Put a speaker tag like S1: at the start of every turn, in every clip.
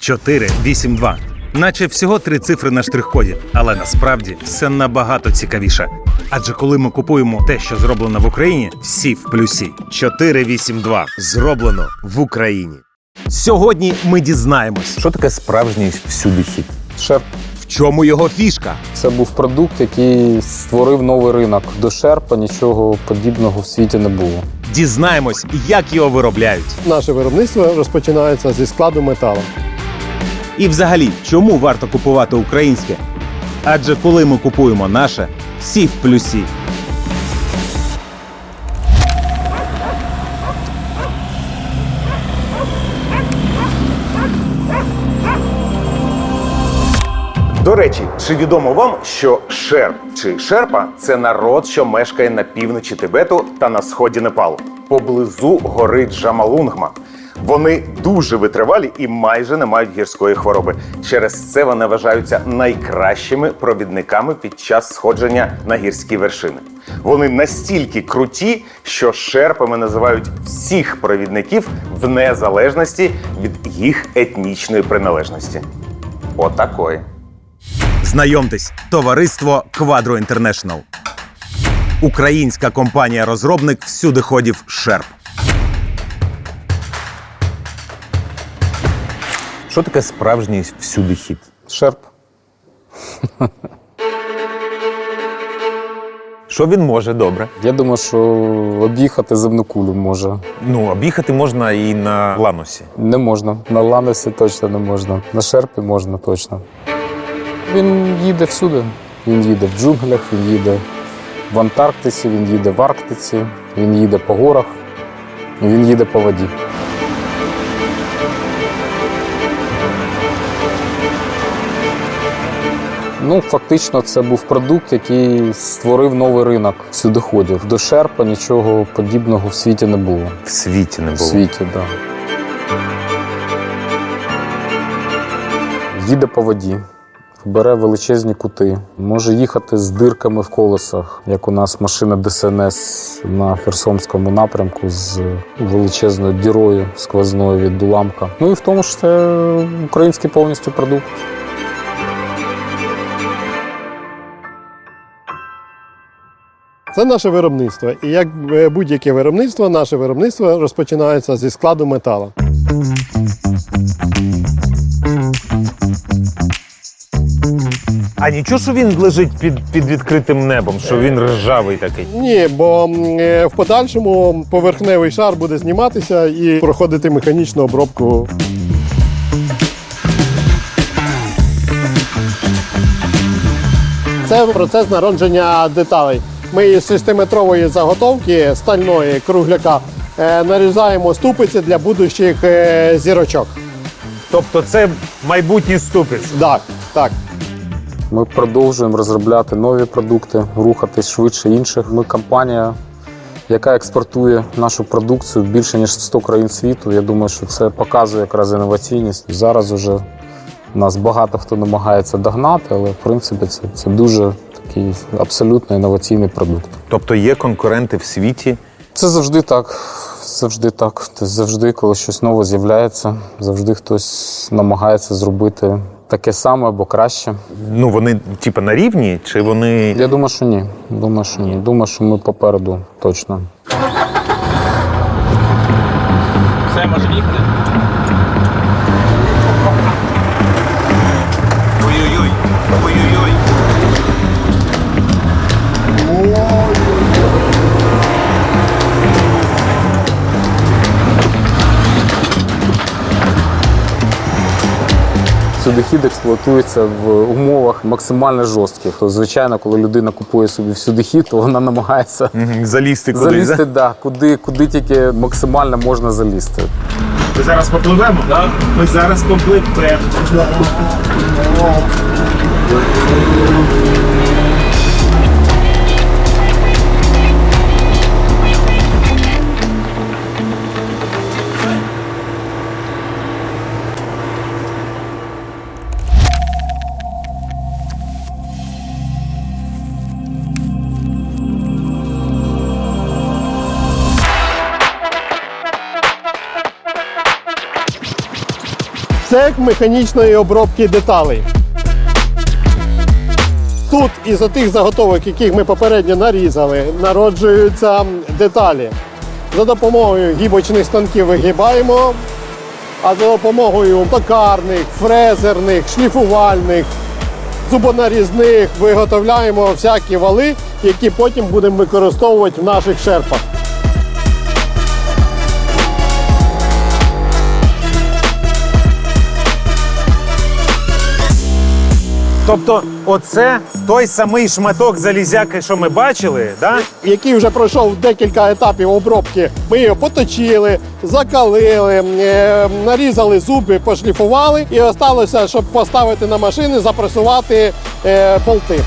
S1: 482. Наче всього три цифри на штрих-коді, але насправді все набагато цікавіше. Адже коли ми купуємо те, що зроблено в Україні, всі в плюсі.
S2: 482. Зроблено в Україні.
S1: Сьогодні ми дізнаємось,
S3: Що таке справжній всюди хід?
S4: Шерп
S2: В чому його фішка?
S4: це був продукт, який створив новий ринок. До шерпа нічого подібного в світі не було.
S1: дізнаємось, як його виробляють.
S5: Наше виробництво розпочинається зі складу металу.
S1: І взагалі, чому варто купувати українське? Адже коли ми купуємо наше, всі в плюсі.
S2: До речі, чи відомо вам, що шерп чи шерпа це народ, що мешкає на півночі Тибету та на сході Непалу, поблизу гори Джамалунгма. Вони дуже витривалі і майже не мають гірської хвороби. Через це вони вважаються найкращими провідниками під час сходження на гірські вершини. Вони настільки круті, що шерпами називають всіх провідників в незалежності від їх етнічної приналежності. Отакої.
S1: Знайомтесь, товариство Quadro International. Українська компанія-розробник всюдиходів Шерп.
S3: Що таке справжній всюди хід?
S4: Шерп
S3: Що він може добре?
S4: я думаю, що об'їхати земну кулю може.
S3: Ну, об'їхати можна і на ланосі.
S4: Не можна. На ланесі точно не можна. На шерпі можна точно. Він їде всюди. Він їде в джунглях, він їде в Антарктиці, він їде в Арктиці, він їде по горах, він їде по воді. Ну, фактично, це був продукт, який створив новий ринок всюдиходів. До шерпа нічого подібного в світі не було.
S3: В світі не
S4: В
S3: було.
S4: світі, так. Да. Їде по воді, бере величезні кути, може їхати з дирками в колесах, як у нас машина ДСНС на Херсонському напрямку з величезною дірою сквозною від уламка. Ну і в тому ж це український повністю продукт.
S5: Це наше виробництво. І як е, будь-яке виробництво, наше виробництво розпочинається зі складу металу.
S3: А нічого, що він лежить під, під відкритим небом, що він ржавий такий.
S5: Ні, бо е, в подальшому поверхневий шар буде зніматися і проходити механічну обробку. Це процес народження деталей. Ми із 6-метрової заготовки стальної кругляка е, нарізаємо ступиці для будущих е, зірочок.
S3: Тобто це майбутній ступець.
S5: Так, так.
S4: Ми продовжуємо розробляти нові продукти, рухатись швидше інших. Ми компанія, яка експортує нашу продукцію більше ніж 100 країн світу. Я думаю, що це показує якраз інноваційність. Зараз уже нас багато хто намагається догнати, але в принципі це, це дуже такий абсолютно інноваційний продукт.
S3: Тобто є конкуренти в світі.
S4: Це завжди так. Завжди так. Тобто Завжди, коли щось нове з'являється, завжди хтось намагається зробити таке саме або краще.
S3: Ну вони типу на рівні, чи вони.
S4: Я думаю, що ні. Думаю, що ні. Думаю, що ми попереду точно.
S6: Все, можемо їхати.
S4: Всюдихід експлуатується в умовах максимально жорстких. То, звичайно, коли людина купує собі всюдихід, то вона намагається
S3: Залізти куди,
S4: залізти,
S3: да?
S4: да, куди, куди тільки максимально можна залізти.
S6: Ми зараз попливемо? Так. Ми зараз попливемо.
S5: Цех механічної обробки деталей. Тут із тих заготовок, яких ми попередньо нарізали, народжуються деталі. За допомогою гібочних станків вигибаємо, а за допомогою токарних, фрезерних, шліфувальних, зубонарізних виготовляємо всякі вали, які потім будемо використовувати в наших шерпах.
S3: Тобто, оце той самий шматок залізяки, що ми бачили, да?
S5: який вже пройшов декілька етапів обробки. Ми його поточили, закалили, е, нарізали зуби, пошліфували, і осталося, щоб поставити на машини, запресувати е, болти.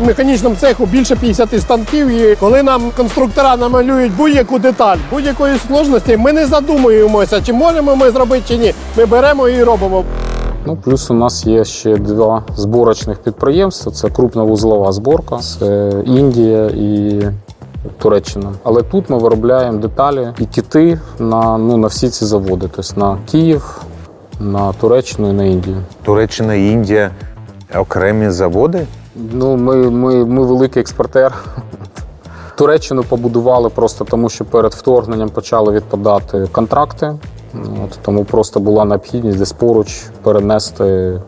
S5: В механічному цеху більше 50 станків, і коли нам конструктора намалюють будь-яку деталь, будь-якої сложності, ми не задумуємося, чи можемо ми зробити чи ні. Ми беремо і робимо.
S4: Ну, плюс у нас є ще два зборочних підприємства: це крупна вузлова зборка, це Індія і Туреччина. Але тут ми виробляємо деталі і кити на, ну, на всі ці заводи, тобто на Київ, на Туреччину і на Індію.
S3: Туреччина і Індія окремі заводи.
S4: Ну, ми, ми, ми великий експортер. Туреччину побудували просто тому, що перед вторгненням почали відпадати контракти. От, тому просто була необхідність десь поруч перенести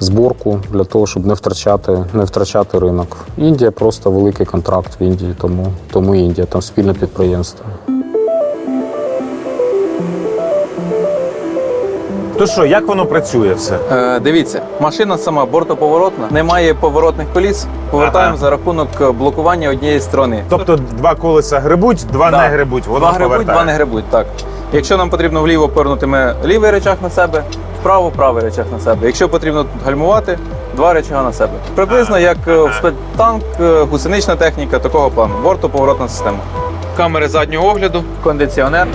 S4: зборку для того, щоб не втрачати, не втрачати ринок. Індія просто великий контракт в Індії, тому, тому Індія, там спільне підприємство.
S3: То що, як воно працює все?
S7: Е, дивіться, машина сама бортоповоротна, немає поворотних коліс. Повертаємо
S3: Ага.
S7: за рахунок е, блокування однієї сторони.
S3: Тобто два колеса грибуть, два
S7: Да.
S3: не грибуть, воно
S7: Два грибуть,
S3: повертає.
S7: два не грибуть. Так. Якщо нам потрібно вліво повернути, ми лівий речах на себе, вправо правий речах на себе. Якщо потрібно гальмувати, два речага на себе. Приблизно як е, в спецтанк, е, гусенична техніка такого плану. Бортоповоротна система. Камери заднього огляду, кондиціонер.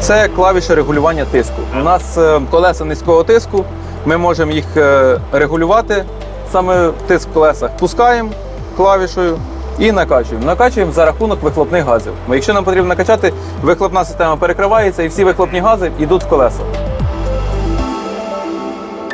S7: Це клавіші регулювання тиску. У нас е, колеса низького тиску. Ми можемо їх регулювати. Саме тиск в колесах пускаємо клавішою і накачуємо. Накачуємо за рахунок вихлопних газів. Якщо нам потрібно накачати, вихлопна система перекривається і всі вихлопні гази йдуть в колеса.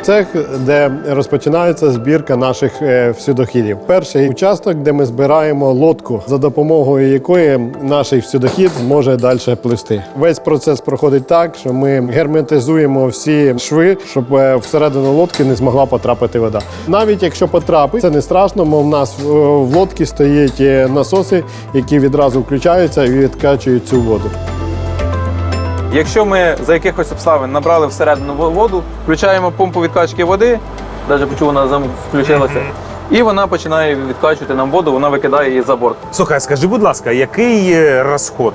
S5: Цех, де розпочинається збірка наших е, всюдохідів. Перший участок, де ми збираємо лодку, за допомогою якої наш всюдохід зможе далі пливти. Весь процес проходить так, що ми герметизуємо всі шви, щоб е, всередину лодки не змогла потрапити вода. Навіть якщо потрапить, це не страшно, бо в нас е, в лодці стоять насоси, які відразу включаються і відкачують цю воду.
S7: Якщо ми за якихось обставин набрали всередину воду, включаємо помпу відкачки води, навіть почув, вона включилася, і вона починає відкачувати нам воду, вона викидає її за борт.
S3: Слухай, скажи, будь ласка, який е, розход?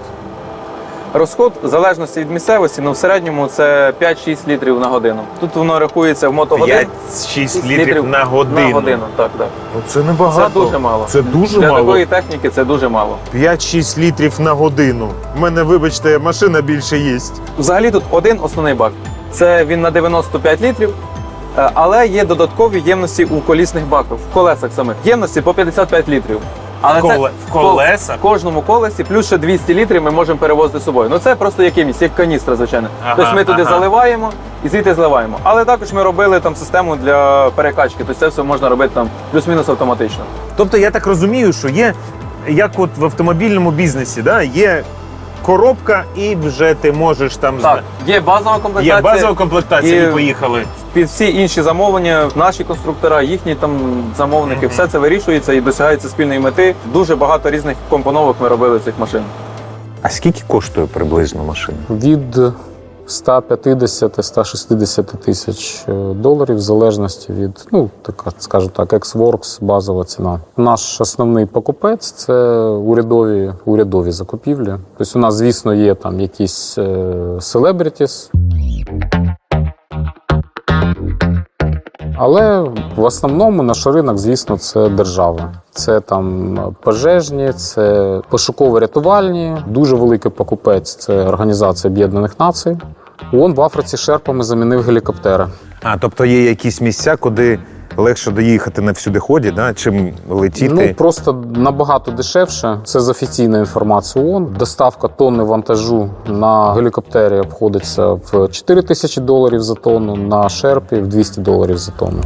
S7: Розход в залежності від місцевості, ну в середньому це 5-6 літрів на годину. Тут воно рахується в мотогодин.
S3: 5-6 літрів на годину.
S7: На годину, так, так.
S3: Ну, Це небагато.
S7: Це дуже мало.
S3: Це дуже
S7: Для
S3: мало.
S7: такої техніки це дуже мало.
S3: 5-6 літрів на годину. У мене, вибачте, машина більше їсть.
S7: Взагалі тут один основний бак. Це він на 95 літрів. е, Але є додаткові ємності у колісних баках, в колесах самих. Ємності по 55 літрів. Але
S3: В коле- в колеса?
S7: В кожному колесі плюс ще 200 літрів ми можемо перевозити з собою. Ну це просто як ємність, як каністра, звичайно.
S3: Ага,
S7: тобто ми туди
S3: ага.
S7: заливаємо і звідти зливаємо. Але також ми робили там систему для перекачки. Тобто це все можна робити там плюс-мінус автоматично.
S3: Тобто я так розумію, що є, як от в автомобільному бізнесі, да, є коробка, і вже ти можеш там
S7: Так, є базова комплектація.
S3: Є базова комплектація, і,
S7: і-
S3: поїхали.
S7: Під всі інші замовлення, наші конструктора, їхні там замовники, все це вирішується і досягається спільної мети. Дуже багато різних компоновок ми робили цих машин.
S3: А скільки коштує приблизно машина?
S4: Від 150-160 тисяч е, доларів, в залежності від, ну, така, скажімо так, Xworks, базова ціна. Наш основний покупець це урядові, урядові закупівлі. Тобто у нас, звісно, є там якісь селебрітіс. Але в основному наш ринок, звісно, це держава. Це там пожежні, це пошуково-рятувальні. Дуже великий покупець це Організація Об'єднаних Націй. ООН в Африці шерпами замінив гелікоптери.
S3: А, тобто є якісь місця, куди легше доїхати на всюдиході, да, чим летіти.
S4: Ну просто набагато дешевше. Це з офіційної інформації ООН. Доставка тонни вантажу на гелікоптері обходиться в 4 тисячі доларів за тонну, на шерпі в 200 доларів за тонну.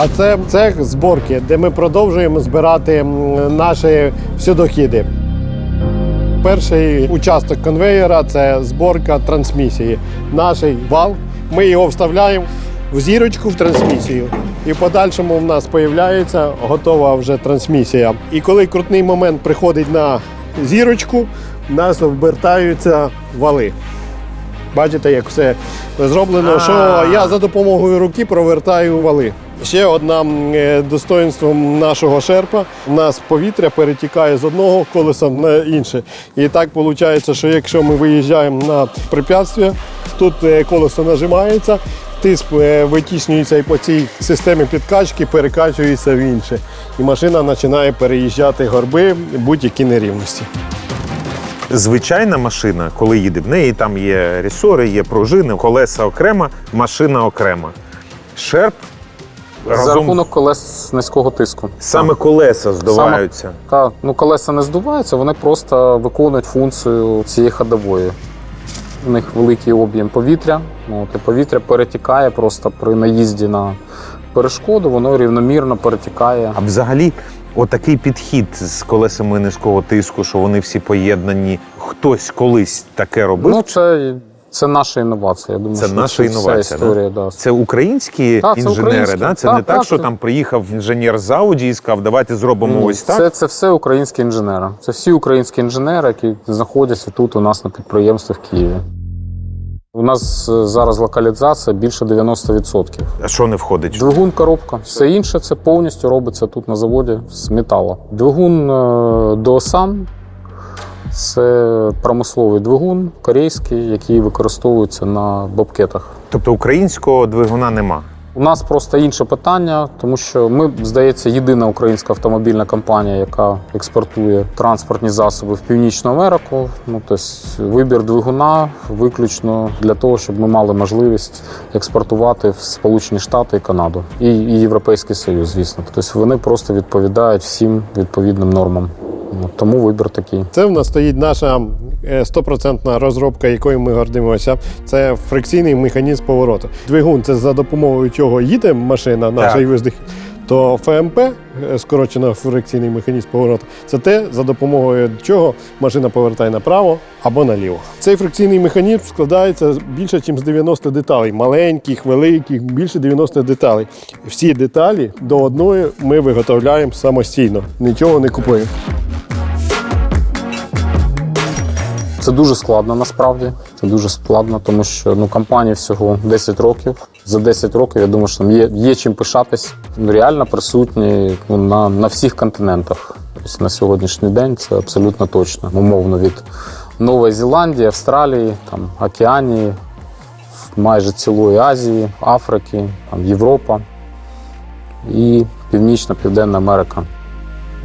S5: А це цех зборки, де ми продовжуємо збирати наші всюдохіди. Перший участок конвеєра це зборка трансмісії. Наш вал. Ми його вставляємо в зірочку в трансмісію. І в подальшому в нас з'являється готова вже трансмісія. І коли крутний момент приходить на зірочку, в нас обертаються вали. Бачите, як все зроблено, що я за допомогою руки провертаю вали. Ще одна е, достоинством нашого шерпа. У нас повітря перетікає з одного колеса на інше. І так виходить, що якщо ми виїжджаємо на препятствие, тут е, колесо нажимається, тиск е, витіснюється і по цій системі підкачки перекачується в інше. І машина починає переїжджати горби будь-які нерівності.
S3: Звичайна машина, коли їде, в неї там є ресори, є пружини, колеса окремо, машина окрема. Шерп
S4: За рахунок колес низького тиску.
S3: саме колеса здуваються.
S4: Та, ну, колеса не здуваються, вони просто виконують функцію цієї ходової. У них великий об'єм повітря. Ну, от, і повітря перетікає просто при наїзді на перешкоду, воно рівномірно перетікає.
S3: А взагалі, отакий підхід з колесами низького тиску, що вони всі поєднані. Хтось колись таке робив.
S4: Ну, це, це наша інновація. Я думаю,
S3: Це
S4: що
S3: наша
S4: вся
S3: інновація, да?
S4: історія. Да?
S3: Це українські
S4: Так, це
S3: інженери,
S4: українські.
S3: да? це
S4: Так,
S3: не так,
S4: так,
S3: що
S4: це-
S3: там приїхав інженер з Ауді і сказав, давайте зробимо
S4: Ні,
S3: ось так.
S4: Це, це все українські інженери. Це всі українські інженери, які знаходяться тут у нас на підприємстві в Києві. У нас е, зараз локалізація більше 90%.
S3: А що не входить?
S4: Двигун, коробка. Все інше це повністю робиться тут на заводі з металу. Двигун е, Доосан це промисловий двигун корейський, який використовується на бобкетах.
S3: Тобто українського двигуна нема.
S4: У нас просто інше питання, тому що ми, здається, єдина українська автомобільна компанія, яка експортує транспортні засоби в Північну Америку. Ну, тобто вибір двигуна виключно для того, щоб ми мали можливість експортувати в Сполучені Штати і Канаду і, і Європейський Союз, звісно. Тобто вони просто відповідають всім відповідним нормам. Тому вибір такий.
S5: Це в нас стоїть наша е, стопроцентна розробка, якою ми гордимося. Це фрикційний механізм повороту. Двигун це за допомогою чого їде машина, і виздих. То ФМП, е, скорочено фрикційний механізм повороту, це те, за допомогою чого машина повертає направо або наліво. Цей фрикційний механізм складається більше, ніж з 90 деталей. Маленьких, великих, більше 90 деталей. Всі деталі до одної ми виготовляємо самостійно, нічого не купуємо.
S4: Це дуже складно насправді. Це дуже складно, тому що ну компанії всього 10 років. За 10 років я думаю, що там є, є чим пишатись. Ну, Реально присутні ну, на, на всіх континентах. Тобто на сьогоднішній день це абсолютно точно. Умовно від Нової Зеландії, Австралії, там, Океанії, майже цілої Азії, Африки, там, Європа і Північна Південна Америка.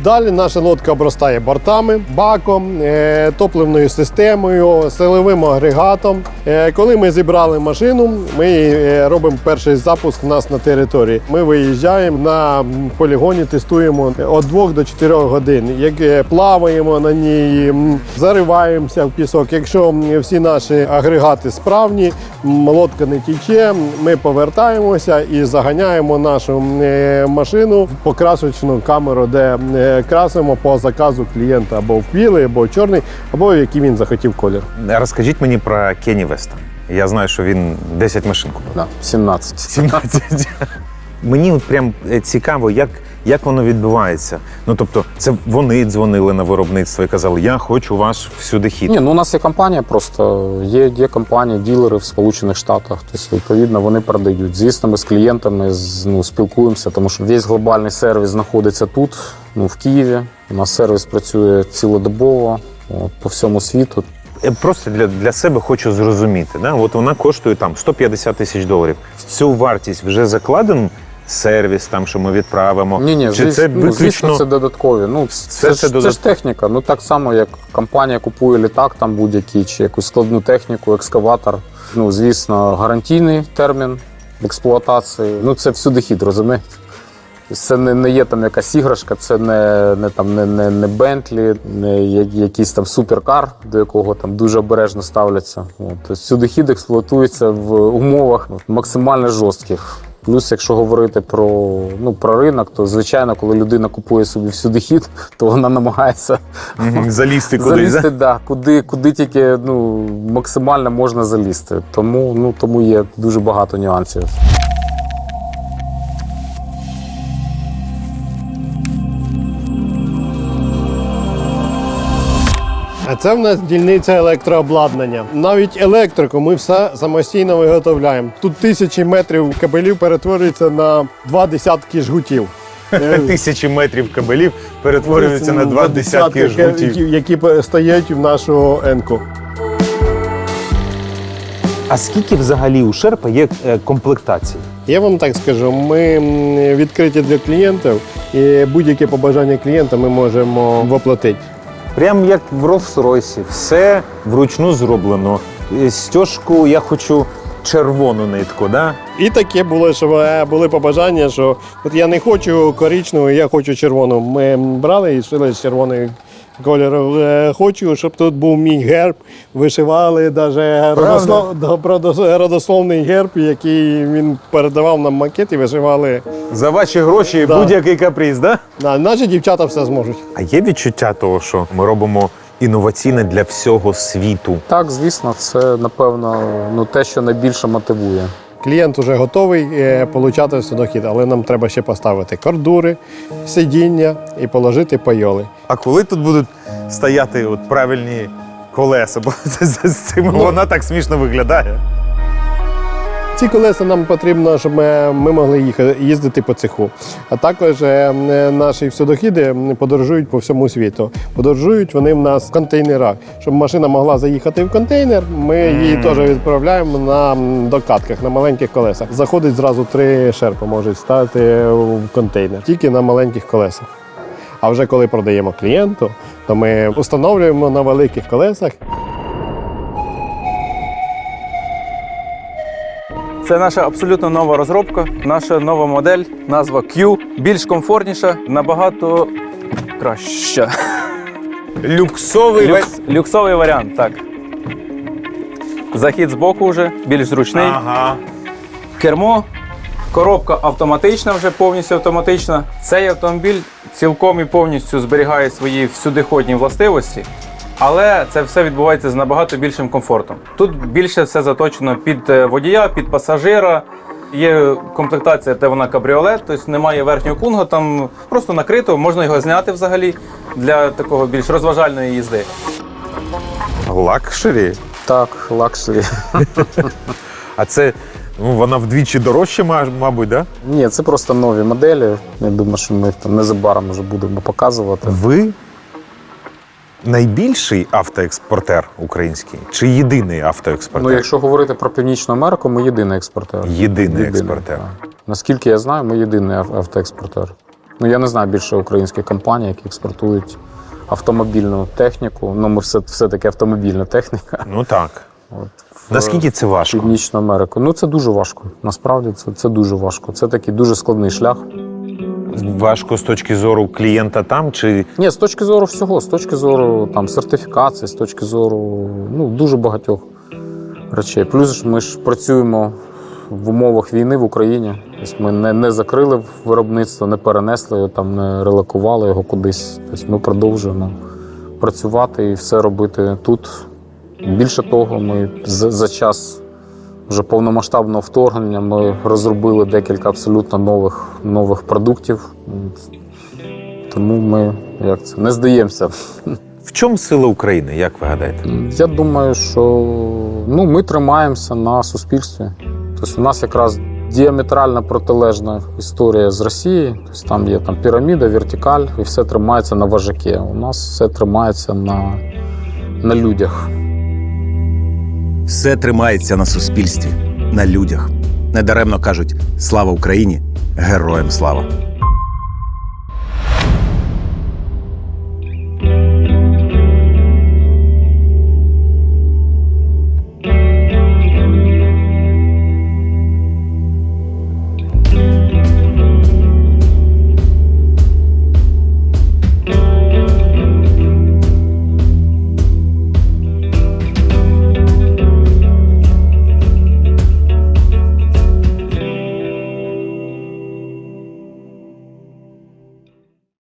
S5: Далі наша лодка обростає бортами, баком, е, топливною системою, силовим агрегатом. Е, Коли ми зібрали машину, ми е, робимо перший запуск у нас на території. Ми виїжджаємо на полігоні, тестуємо від 2 до 4 годин. Як плаваємо на ній, зариваємося в пісок. Якщо всі наші агрегати справні, лодка не тіче, ми повертаємося і заганяємо нашу машину в покрасочну камеру, де красимо по заказу клієнта або в білий, або в чорний, або в який він захотів колір.
S3: Розкажіть мені про Кені Веста. Я знаю, що він 10 машин купив.
S4: Да, 17.
S3: 17. Мені от прям е, цікаво, як, як воно відбувається. Ну тобто, це вони дзвонили на виробництво і казали, я хочу ваш всюди хід.
S4: Ні, ну у нас є компанія, просто є, є компанії, ділери в Сполучених Штатах. Тобто, відповідно, вони продають. Звісно, ми з клієнтами ну, спілкуємося, тому що весь глобальний сервіс знаходиться тут, ну, в Києві. У нас сервіс працює цілодобово от, по всьому світу.
S3: Я просто для, для себе хочу зрозуміти. Да? От вона коштує там 150 тисяч доларів. В цю вартість вже закладено сервіс, там, що ми відправимо?
S4: Ні, ні,
S3: Чи
S4: звісно,
S3: це
S4: ну,
S3: виключно
S4: звісно, це додаткові. Ну, це,
S3: Це-
S4: це,
S3: додат-
S4: це ж техніка. Ну так само, як компанія купує літак, там будь-який, чи якусь складну техніку, екскаватор. Ну, звісно, гарантійний термін експлуатації. Ну, це всюди хід, розумієте? Це не, не є там якась іграшка, це не, не, там, не, не, не Бентлі, не якийсь там суперкар, до якого там дуже обережно ставляться. Тобто всюди хід експлуатується в умовах максимально жорстких. Плюс, якщо говорити про, ну, про ринок, то звичайно, коли людина купує собі всюди хід, то вона намагається
S3: залізти кудись?
S4: залізти,
S3: да?
S4: да, куди, куди тільки ну, максимально можна залізти. Тому, ну, тому є дуже багато нюансів.
S5: Це в нас дільниця електрообладнання. Навіть електрику ми все самостійно виготовляємо. Тут тисячі метрів кабелів перетворюються на два десятки жгутів.
S3: Тисячі метрів кабелів перетворюються на два десятки жгутів.
S5: які стоять в нашу енку.
S3: А скільки взагалі у Шерпа є е, комплектацій?
S5: Я вам так скажу, ми відкриті для клієнтів, і будь-яке побажання клієнта ми можемо воплотити.
S3: Прям як в Rolls-Royce, все вручну зроблено. Стежку я хочу червону нитку, да?
S5: І таке було, що е, були побажання, що от я не хочу коричневу, я хочу червону. Ми брали і шили з червоної кольору. Е, Хочу, щоб тут був мій герб. Вишивали навіть родослов, родословний герб, який він передавав нам макет і вишивали.
S3: За ваші гроші
S5: Да.
S3: будь-який каприз, да?
S5: Да, наші дівчата все зможуть.
S3: А є відчуття того, що ми робимо інноваційне для всього світу.
S4: Так, звісно, це напевно ну, те, що найбільше мотивує.
S5: Клієнт вже готовий отримати получати судохід, але нам треба ще поставити кордури, сидіння і положити пайоли.
S3: А коли тут будуть стояти от правильні колеса, бо з цим вона так смішно виглядає.
S5: Ці колеса нам потрібно, щоб ми, ми могли їхати, їздити по цеху. А також е, е, наші всюдохіди подорожують по всьому світу. Подорожують вони в нас в контейнерах. Щоб машина могла заїхати в контейнер, ми її теж відправляємо на докатках, на маленьких колесах. Заходить зразу три шерпи, можуть стати в контейнер, тільки на маленьких колесах. А вже коли продаємо клієнту, то ми встановлюємо на великих колесах
S7: Це наша абсолютно нова розробка, наша нова модель, назва Q. Більш комфортніша, набагато краща.
S3: Люксовий
S7: Люкс, люксовий варіант, так. Захід з боку вже, більш зручний.
S3: Ага.
S7: Кермо, коробка автоматична, вже повністю автоматична. Цей автомобіль цілком і повністю зберігає свої всюдиходні властивості, але це все відбувається з набагато більшим комфортом. Тут більше все заточено під е, водія, під пасажира. Є комплектація, де вона кабріолет, тобто немає верхнього кунга, там просто накрито, можна його зняти взагалі для такого більш розважальної їзди.
S3: Лакшері.
S4: Так, лакшері.
S3: А це ну, вона вдвічі дорожча, мабуть, да?
S4: Ні, це просто нові моделі. Я думаю, що ми їх там незабаром вже будемо показувати.
S3: Ви найбільший автоекспортер український чи єдиний автоекспортер?
S4: Ну, якщо говорити про Північну Америку, ми єдиний експортер.
S3: Єдиний експортер.
S4: так. Наскільки я знаю, ми єдиний автоекспортер. Ну, я не знаю більше українських компаній, які експортують автомобільну техніку. Ну, ми все, все-таки автомобільна техніка.
S3: Ну так.
S4: От, в
S3: Наскільки це важко?
S4: Північну Америку. Ну, це дуже важко. Насправді це, це дуже важко. Це такий дуже складний шлях.
S3: Важко з точки зору клієнта там чи
S4: Ні, з точки зору всього, з точки зору там, сертифікації, з точки зору ну, дуже багатьох речей. Плюс ж ми ж працюємо в умовах війни в Україні. Тобто ми не, не закрили виробництво, не перенесли його, там, не релокували його кудись. Тобто ми продовжуємо працювати і все робити тут. Більше того, ми за, за час вже повномасштабного вторгнення ми розробили декілька абсолютно нових, нових продуктів. Тому ми як це не здаємося.
S3: в чому сила України, як ви гадаєте?
S4: Я думаю, що ну, ми тримаємося на суспільстві. Тобто у нас якраз діаметрально протилежна історія з Росією. Тобто там є там піраміда, вертикаль, і все тримається на важаке. У нас все тримається на, на людях.
S1: Все тримається на суспільстві, на людях. Недаремно кажуть слава Україні,
S3: Героям слава!